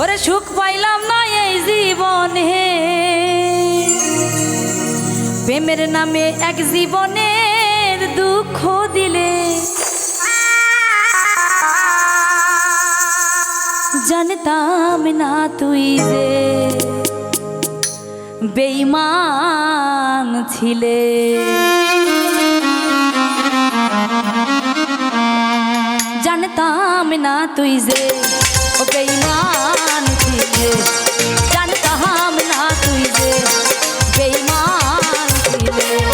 ওরে সুখ পাইলাম না এই জীবনে। প্রেমের নামে এক জীবনের দুঃখ দিলে। জানতাম না তুই যে বেইমান ছিলে। জানতাম না তুই যে Yeah.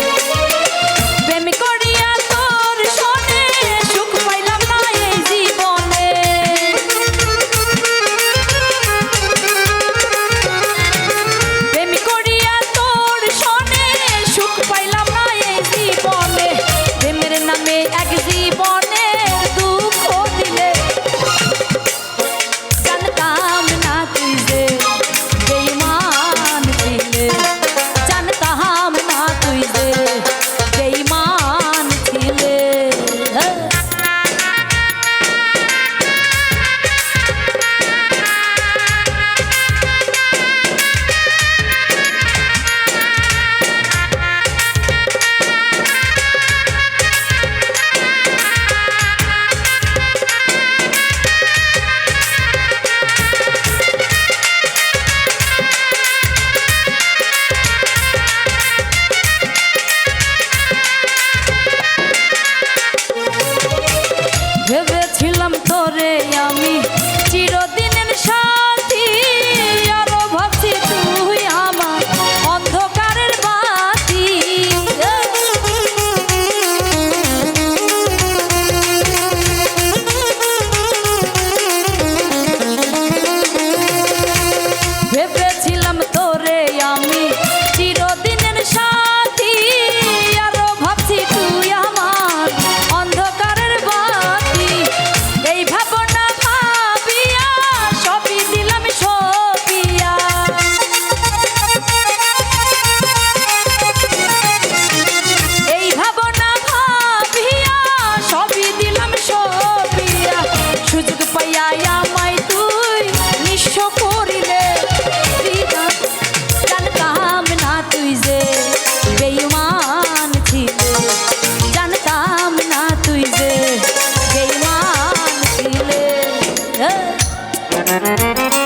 a. Thank